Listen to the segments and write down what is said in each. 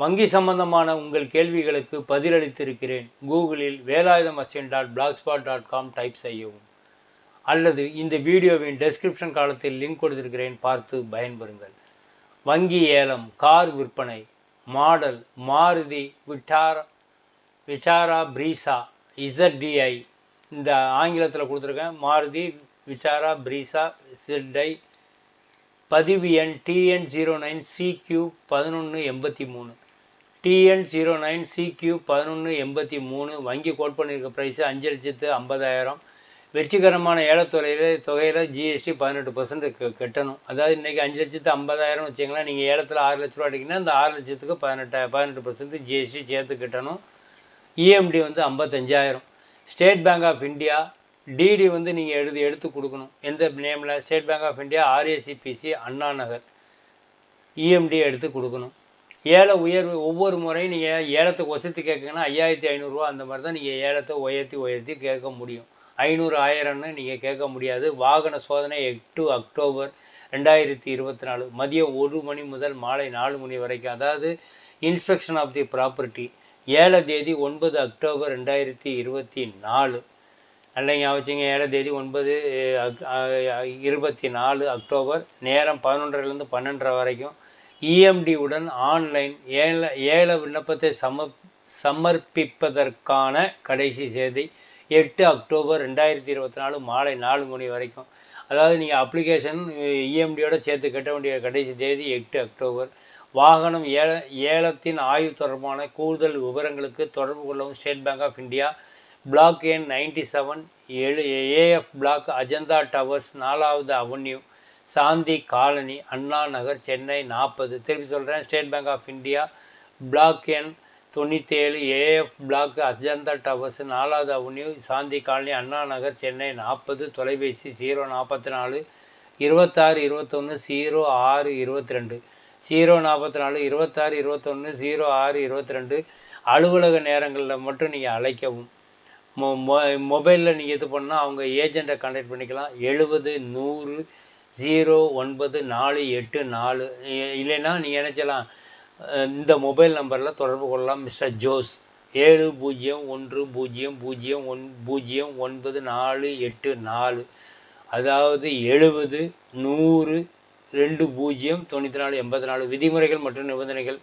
வங்கி சம்பந்தமான உங்கள் கேள்விகளுக்கு பதிலளித்திருக்கிறேன். கூகுளில் Velayudham Ashwin dot blogspot dot com type செய்யவும். அல்லது இந்த வீடியோவின் டெஸ்கிரிப்ஷன் காலத்தில் லிங்க் கொடுத்திருக்கிறேன் பார்த்து பயன்பெறுங்கள். வங்கி ஏலம் கார் விற்பனை மாடல் மாருதி விட்டாரா விசாரா பிரீசா இசட்டிஐ இந்த ஆங்கிலத்தில் கொடுத்துருக்கேன். மாருதி விசாரா பிரீசா இசட்ஐ பதிவு எண் டிஎன் ஜீரோ நைன் சிக்யூ பதினொன்று எண்பத்தி மூணு. டிஎன் ஜீரோ நைன் சிக்யூ பதினொன்று எண்பத்தி மூணு வங்கி கோட் பண்ணியிருக்க ப்ரைஸு அஞ்சு லட்சத்து ஐம்பதாயிரம். வெற்றிகரமான ஏலத்துறையில் தொகையில் ஜிஎஸ்டி பதினெட்டு பர்சன்ட் கட்டணும். அதாவது இன்றைக்கி அஞ்சு லட்சத்து ஐம்பதாயிரம் வச்சிங்களேன் நீங்கள் ஏலத்தில் ஆறு லட்ச ரூபா அடிக்கிங்கன்னா அந்த ஆறு லட்சத்துக்கு பதினெட்டு பதினெட்டு பர்சன்ட் ஜிஎஸ்டி சேர்த்து கட்டணும். இஎம்டி வந்து ஐம்பத்தஞ்சாயிரம். State Bank of India DD வந்து நீங்கள் எழுதி எடுத்து கொடுக்கணும். எந்த நேமில் State Bank of India RACPC Anna Nagar EMD எடுத்து கொடுக்கணும். ஏல உயர்வு ஒவ்வொரு முறையும் நீங்கள் ஏலத்தை வசதி கேட்குங்கன்னா ஐயாயிரத்தி ஐநூறுரூவா அந்த மாதிரி தான் நீங்கள் ஏலத்தை உயர்த்தி உயர்த்தி கேட்க முடியும். ஐநூறு ஆயிரம்னு நீங்கள் கேட்க முடியாது. வாகன சோதனை எட்டு அக்டோபர் ரெண்டாயிரத்தி இருபத்தி நாலு மதியம் ஒரு மணி முதல் மாலை நாலு மணி வரைக்கும். அதாவது இன்ஸ்பெக்ஷன் ஆஃப் தி ப்ராப்பர்ட்டி ஏழை தேதி ஒன்பது அக்டோபர் ரெண்டாயிரத்தி இருபத்தி நாலு நல்ல ஞாபகம் ஏழை தேதி ஒன்பது இருபத்தி நாலு அக்டோபர் நேரம் பதினொன்றிலிருந்து பன்னெண்டரை வரைக்கும். இஎம்டி உடன் ஆன்லைன் ஏல ஏல விண்ணப்பத்தை சம சமர்ப்பிப்பதற்கான கடைசி தேதி எட்டு அக்டோபர் ரெண்டாயிரத்தி இருபத்தி நாலு மாலை நாலு மணி வரைக்கும். அதாவது நீங்கள் அப்ளிகேஷன் இஎம்டியோட சேர்த்து கட்ட வேண்டிய கடைசி தேதி எட்டு அக்டோபர். வாகனம் ஏல ஏலத்தின் ஆய்வு தொடர்பான கூடுதல் விவரங்களுக்கு தொடர்பு கொள்ளவும் State Bank of India block எண் நைன்டி செவன் ஏழு ஏஎஃப் பிளாக் அஜந்தா டவர்ஸ் நாலாவது அவென்யூ சாந்தி காலனி அண்ணா நகர் சென்னை நாற்பது திருப்பி சொல்கிறேன் State Bank of India block எண் தொண்ணூற்றேழு ஏஎஃப் பிளாக் அஜந்தா டவர்ஸ் நாலாவது அவென்யூ சாந்தி காலனி அண்ணா நகர் சென்னை நாற்பது தொலைபேசி ஜீரோ நாற்பத்தி நாலு இருபத்தாறு இருபத்தொன்று ஜீரோ ஆறு இருபத்தி ரெண்டு ஜீரோ நாற்பத்தி நாலு இருபத்தாறு இருபத்தொன்று ஜீரோ ஆறு இருபத்தி ரெண்டு அலுவலக நேரங்களில் மட்டும் நீங்கள் அழைக்கவும். மொ மொபைலில் நீங்கள் இது பண்ணால் அவங்க ஏஜெண்ட்டை கான்டாக்ட் பண்ணிக்கலாம். எழுபது நூறு ஜீரோ ஒன்பது நாலு எட்டு நாலு. இல்லைன்னா நீங்கள் நினச்சலாம் இந்த மொபைல் நம்பரில் தொடர்பு கொள்ளலாம். Mister Jose. ஏழு பூஜ்ஜியம் ஒன்று பூஜ்ஜியம் பூஜ்ஜியம் ஒன் பூஜ்ஜியம் ஒன்பது நாலு எட்டு நாலு. அதாவது எழுபது நூறு ரெண்டு பூஜ்ஜியம் தொண்ணூற்றி நாலு எண்பத்தி நாலு. விதிமுறைகள் மற்றும் நிபந்தனைகள்.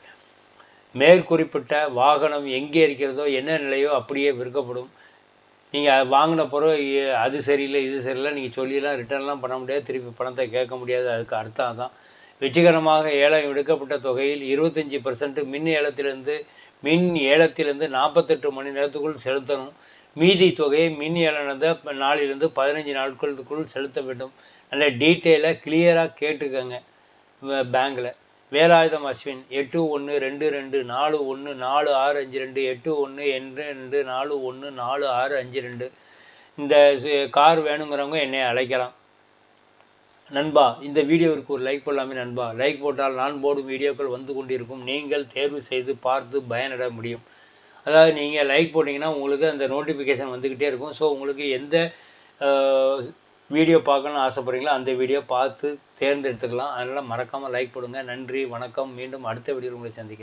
மேற்குறிப்பிட்ட வாகனம் எங்கே இருக்கிறதோ என்ன நிலையோ அப்படியே விற்கப்படும். நீங்கள் வாங்கின பிறகு அது சரியில்லை இது சரியில்லை நீங்கள் சொல்லிலாம் ரிட்டர்ன்லாம் பண்ண முடியாது திருப்பி பணத்தை கேட்க முடியாது அதுக்கு அர்த்தம் தான் வெற்றிகரமாக ஏலம் எடுக்கப்பட்ட தொகையில் இருபத்தஞ்சி பர்சன்ட் மின் ஏலத்திலிருந்து மின் ஏலத்திலிருந்து நாற்பத்தெட்டு மணி நேரத்துக்குள் செலுத்தணும். மீதி தொகையை மின் ஏலம் நாளிலிருந்து பதினஞ்சு நாட்களுக்குள் செலுத்த வேண்டும். நல்ல டீட்டெயிலாக கிளியராக கேட்டுக்கோங்க பேங்கில் வேலாயுதம் அஸ்வின் எட்டு ஒன்று ரெண்டு ரெண்டு நாலு ஒன்று நாலு ஆறு அஞ்சு ரெண்டு எட்டு ஒன்று ரெண்டு ரெண்டு நாலு ஒன்று நாலு ஆறு அஞ்சு ரெண்டு. இந்த கார் வேணுங்கிறவங்க என்னை அழைக்கலாம். நண்பா இந்த வீடியோவிற்கு ஒரு லைக் போடலாமே நண்பா. லைக் போட்டால் நான் போடும் வீடியோக்கள் வந்து கொண்டிருக்கும். நீங்கள் தேர்வு செய்து பார்த்து பயனிட முடியும். அதாவது நீங்கள் லைக் போட்டிங்கன்னா உங்களுக்கு அந்த நோட்டிஃபிகேஷன் வந்துக்கிட்டே இருக்கும். ஸோ உங்களுக்கு எந்த வீடியோ பார்க்கணும்னு ஆசைப்பட்றீங்களோ அந்த வீடியோ பார்த்து தேர்ந்தெடுத்துக்கலாம். அதனால் மறக்காமல் லைக் போடுங்க. நன்றி வணக்கம். மீண்டும் அடுத்த வீடியோ உங்களை சந்திக்கிறேன்.